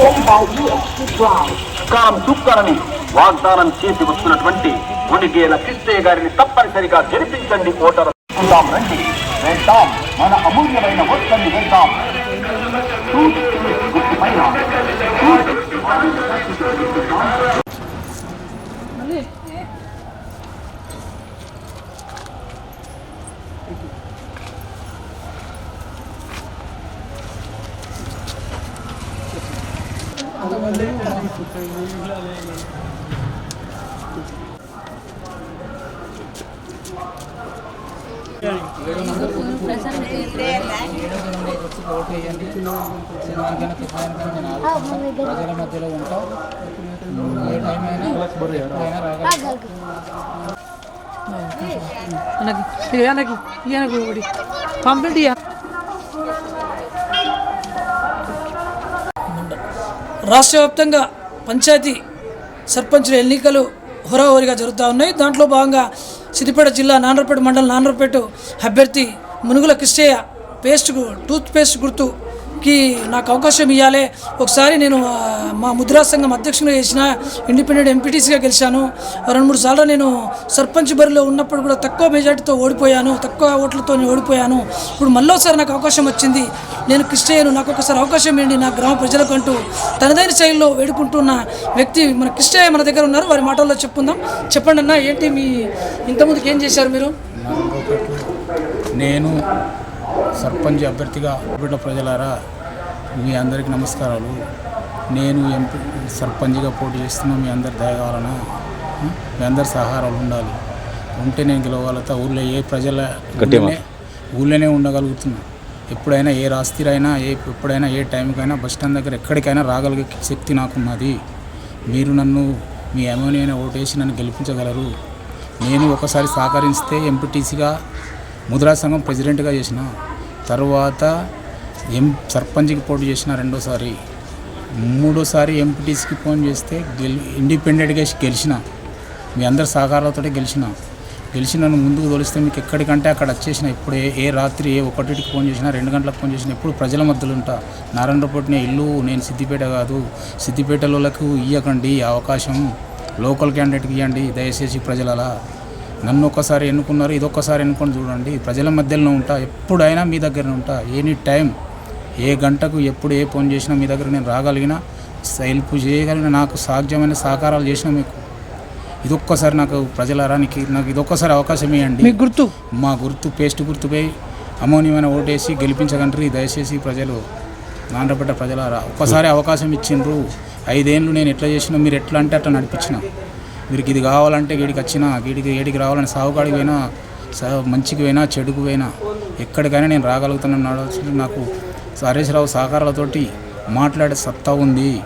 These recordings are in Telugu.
by EXP వాగ్దానం చేసి వస్తున్నటువంటి ఉనిగేల కృష్ణయ్య గారిని తప్పనిసరిగా జరిపించండి ఓటరు. రండి. వెళ్తాం మన అమూల్యమైన ఓట్లని వెళ్తాం Thank you. ప్రజల మధ్యలో ఉంటాం ఏ టైం అయినా ఎప్పుడైనా రాగలం అన్నకి ఇది అన్నకి ఈ అన్నకి ఒకటి కంప్లీట్ ఇయ్య రాష్ట్ర వ్యాప్తంగా పంచాయతీ సర్పంచుల ఎన్నికలు హోరాహోరీగా జరుగుతూ ఉన్నాయి. దాంట్లో భాగంగా సిద్దిపేట జిల్లా నానరపేట మండలం నానరపేట అభ్యర్థి Munugula Krishnaiah paste tooth paste గుర్తుకి నాకు అవకాశం ఇవ్వాలి ఒకసారి నేను మా ముద్రా సంఘం అధ్యక్షునిగా చేసిన ఇండిపెండెంట్ ఎంపీటీసీగా గెలిచాను. రెండు మూడు సార్లు నేను సర్పంచ్ బరిలో ఉన్నప్పుడు కూడా తక్కువ మెజార్టీతో ఓడిపోయాను తక్కువ ఓట్లతో నేను ఓడిపోయాను. ఇప్పుడు మళ్ళీ ఒకసారి నాకు అవకాశం వచ్చింది. నేను కృష్ణయ్యను నాకు ఒకసారి అవకాశం ఇవ్వండి. నా గ్రామ ప్రజలకంటూ తనదైన శైలిలో వేడుకుంటున్న వ్యక్తి మన కృష్ణయ్య మన దగ్గర ఉన్నారు. వారి మాటల్లో చెప్పుకుందాం. చెప్పండి అన్న ఏంటి మీ ఇంతకుముందుకు ఏం చేశారు మీరు? నేను సర్పంచ్ అభ్యర్థిగా బిడ్డ ప్రజలారా మీ అందరికీ నమస్కారాలు. నేను ఎంపీ సర్పంచ్గా పోటీ చేస్తున్నా మీ అందరి దయ కావాలన మీ అందరి సహారాలు ఉండాలి. ఉంటే నేను గెలవగలుగుతా ఊళ్ళో ఏ ప్రజల ఊళ్ళోనే ఊళ్ళోనే ఉండగలుగుతున్నా. ఎప్పుడైనా ఏ రాస్తిరైనా ఏ ఎప్పుడైనా ఏ టైంకైనా బస్ స్టాండ్ దగ్గర ఎక్కడికైనా రాగలిగే శక్తి నాకున్నది. మీరు నన్ను మీ అమోనియైన ఓటేసి నన్ను గెలిపించగలరు. నేను ఒకసారి సహకరిస్తే ఎంపీటీసీగా ముద్రా సంఘం ప్రెసిడెంట్గా చేసిన తర్వాత ఎం సర్పంచ్కి పోటీ చేసిన రెండోసారి మూడోసారి ఎంపీటీసీకి ఫోన్ చేస్తే గెలి ఇండిపెండెంట్గా గెలిచిన మీ అందరి సహకారాలతో గెలిచిన గెలిచి నన్ను ముందుకు తోలిస్తే మీకు ఎక్కడికంటే అక్కడ వచ్చేసిన ఇప్పుడు ఏ రాత్రి ఏ ఒకటికి ఫోన్ చేసినా రెండు గంటలకు ఫోన్ చేసినా ఎప్పుడు ప్రజల మధ్యలో ఉంటా. నారాయణపట్నం ఇల్లు నేను సిద్దిపేట కాదు సిద్దిపేటలోకి ఇవ్వకండి అవకాశం లోకల్ క్యాండిడేట్కి ఇవ్వండి దయచేసి ప్రజలలా. నన్ను ఒక్కసారి ఎన్నుకున్నారు ఇదొక్కసారి ఎన్నుకొని చూడండి. ప్రజల మధ్యలో ఉంటా ఎప్పుడైనా మీ దగ్గర ఉంటా. ఎనీ టైం ఏ గంటకు ఎప్పుడు ఏ ఫోన్ చేసినా మీ దగ్గర నేను రాగలిగిన హెల్ప్ చేయగలిగిన నాకు సాధ్యమైన సహకారాలు చేసిన మీకు ఇదొక్కసారి నాకు ప్రజలారా నీకు నాకు ఇదొక్కసారి అవకాశం ఇవ్వండి. మీకు గుర్తు? మా గుర్తు పేస్ట్ గుర్తుపై అమోనియమైన ఓటేసి గెలిపించగండ్రి దయచేసి ప్రజలు నాండ్రపేట ప్రజలారా ఒక్కసారి అవకాశం ఇచ్చిండ్రు. ఐదేళ్ళు నేను ఎట్లా చేసినా మీరు ఎట్లా అంటే అట్లా నడిపించిన. మీరు ఇది కావాలంటే గీడికి వచ్చినా గీడికి ఏడికి రావాలని సాగుకాడికి పోయినా సా- మంచికి పోయినా చెడుకు పోయినా ఎక్కడికైనా నేను రాగలుగుతానని నడవచ్చు నాకు హరీష్ రావు సహకారాలతోటి మాట్లాడే సత్తా ఉంది.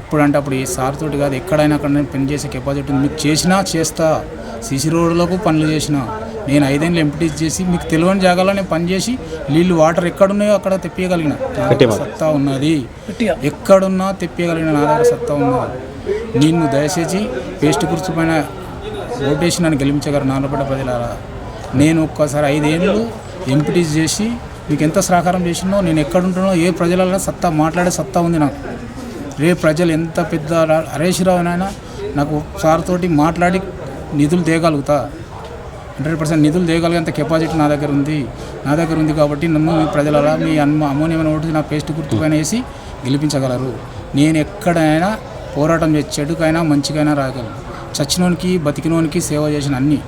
ఎప్పుడంటే అప్పుడు ఏ సార్ తోటి కాదు ఎక్కడైనా అక్కడ నేను పని చేసే కెపాసిటీ ఉంది. మీకు చేసినా చేస్తా. సిసి రోడ్లకు పనులు చేసిన. నేను ఐదేళ్ళు ఎంపీటీ చేసి మీకు తెలియని జాగాలో నేను పని చేసి నీళ్ళు వాటర్ ఎక్కడున్నాయో అక్కడ తెప్పియగలిగిన. నా దగ్గర సత్తా ఉన్నది. ఎక్కడున్నా తెప్పియగలిగిన నా దగ్గర సత్తా ఉన్నది. నిన్ను దయచేసి పేస్ట్ గుర్తు పైన ఓటేసి నన్ను గెలిపించగలరు నాన్నపడ్డ ప్రజలారా. నేను ఒక్కసారి ఐదేళ్ళు ఎంపీటీ చేసి మీకు ఎంత సహకారం చేసినో నేను ఎక్కడుంటున్నో ఏ ప్రజలలో సత్తా మాట్లాడే సత్తా ఉంది నాకు. రే ప్రజలు ఎంత పెద్ద రా- హరీష్ రావునైనా నాకు సార్ తోటి మాట్లాడి నిధులు తేగలుగుతా. హండ్రెడ్ పర్సెంట్ నిధులు తేగలిగేంత కెపాసిటీ నా దగ్గర ఉంది. నా దగ్గర ఉంది కాబట్టి నన్ను మీ ప్రజలరా మీ అమ్మ అమోనియమైన ఓటు నా పేస్ట్ గుర్తు పైన వేసి గెలిపించగలరు. నేను ఎక్కడైనా పోరాటం చేసి చెడుకైనా మంచికైనా రాగలను. చచ్చినోనికి బతికినోనికి సేవ చేసిన అన్ని.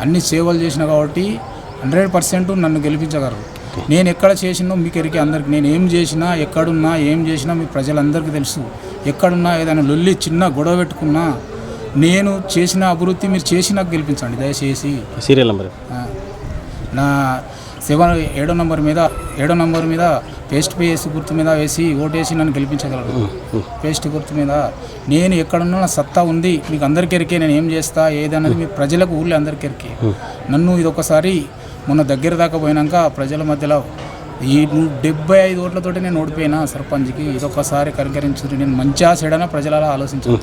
అన్ని సేవలు చేసిన కాబట్టి హండ్రెడ్ పర్సెంట్ నన్ను గెలిపించగలరు. నేను ఎక్కడ చేసినో మీకు ఎరికే అందరికి నేను ఏం చేసినా ఎక్కడున్నా ఏం చేసినా మీ ప్రజలందరికీ తెలుసు. ఎక్కడున్నా ఏదైనా లొల్లి చిన్న గొడవ పెట్టుకున్నా నేను చేసిన అభివృద్ధి మీరు చేసి నాకు గెలిపించండి దయచేసి. Serial number. నా సెవెన్ ఏడో నంబర్ మీద ఏడో నంబర్ మీద పేస్ట్ పేసి గుర్తు మీద వేసి ఓటేసి నన్ను గెలిపించగలరు. పేస్ట్ గుర్తు మీద నేను ఎక్కడున్నా నా సత్తా ఉంది మీకు అందరికీ ఎరికే నేను ఏం చేస్తా ఏదన్నది మీ ప్రజలకు ఊళ్ళో అందరికీ ఎరికే. నన్ను ఇది ఒకసారి మొన్న దగ్గర దాకా పోయినాక ప్రజల మధ్యలో ఈ డెబ్బై ఐదు ఓట్లతోటి నేను ఓడిపోయినా సర్పంచ్కి ఇదొక్కసారి కనికరించు నేను మంచిగా చెడనా ప్రజల ఆలోచించాను.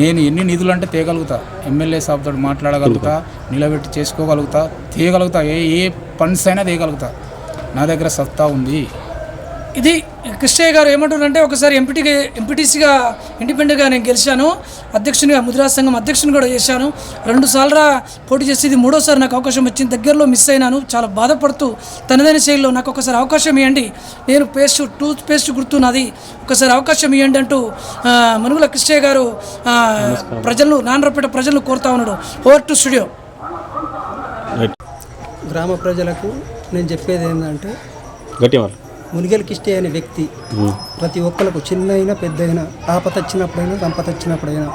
నేను ఎన్ని నిధులు అంటే తేగలుగుతా. ఎమ్మెల్యే సాబ్తో మాట్లాడగలుగుతా నిలబెట్టి చేసుకోగలుగుతా తీయగలుగుతా ఏ ఏ ఫండ్స్ అయినా తీయగలుగుతా నా దగ్గర సత్తా ఉంది. ఇది కృష్ణయ్య గారు ఏమంటున్నారంటే ఒకసారి ఎంపీటీగా ఎంపీటీసీగా ఇండిపెండెంట్గా నేను గెలిచాను. అధ్యక్షునిగా ముదిరాజ్ సంఘం అధ్యక్షుని కూడా చేశాను. రెండు సార్లు పోటీ చేసి ఇది మూడోసారి నాకు అవకాశం వచ్చింది. దగ్గరలో మిస్ అయినాను. చాలా బాధపడుతూ తనదైన శైలిలో నాకు ఒకసారి అవకాశం ఇవ్వండి. నేను పేస్ట్ టూత్ పేస్ట్ గుర్తున్నది ఒకసారి అవకాశం ఇవ్వండి అంటూ మనుగుల కృష్ణయ్య గారు ప్రజలను నాన్నరపేట ప్రజలను కోరుతా ఉన్నాడు. ఓవర్ టు స్టూడియో గ్రామ ప్రజలకు నేను చెప్పేది ఏంటంటే గట్టి వాళ్ళు మునిగెల కిష్టి అనే వ్యక్తి ప్రతి ఒక్కరికి చిన్న అయినా పెద్ద అయినా ఆపద వచ్చినప్పుడైనా సంపద వచ్చినప్పుడైనా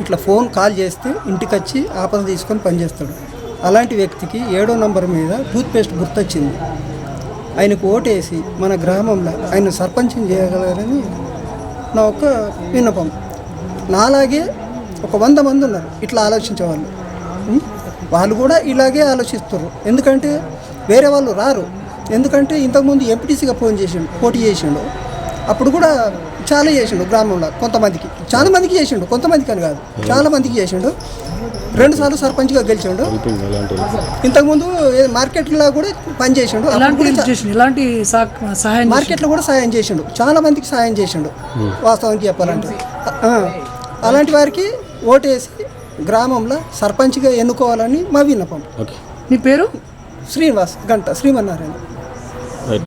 ఇట్లా ఫోన్ కాల్ చేస్తే ఇంటికి వచ్చి ఆపద తీసుకొని పనిచేస్తాడు. అలాంటి వ్యక్తికి ఏడో నంబర్ మీద టూత్ పేస్ట్ గుర్తొచ్చింది. ఆయనకు ఓటేసి మన గ్రామంలో ఆయన సర్పంచం చేయగలరని నా ఒక విన్నపం. నాలాగే ఒక వంద మంది ఉన్నారు. ఇట్లా ఆలోచించే వాళ్ళు ఉం? వాళ్ళు కూడా ఇలాగే ఆలోచిస్తారు ఎందుకంటే వేరే వాళ్ళు రారు. ఎందుకంటే ఇంతకుముందు ఎంపీటీసీగా ఫోన్ చేసిండు పోటీ చేసిండు. అప్పుడు కూడా చాలా చేసిండు గ్రామంలో కొంతమందికి. చాలా మందికి చేసిండు కొంతమందికి అని కాదు. చాలా మందికి చేసిండు. రెండుసార్లు సర్పంచ్గా గెలిచిండు. ఇంతకుముందు మార్కెట్లో కూడా పని చేసిండు. అప్పుడు ఎలాంటి కూడా సహాయం చేసిండు? మార్కెట్లో కూడా సాయం చేసిండు. చాలా మందికి సాయం చేసిండు. వాస్తవానికి చెప్పాలంటే. అలాంటి వారికి ఓటేసి గ్రామంలో సర్పంచ్గా ఎన్నుకోవాలని మా విన్నపం. ఓకే. నీ పేరు? శ్రీనివాస్ గంట శ్రీమన్నారాయణ.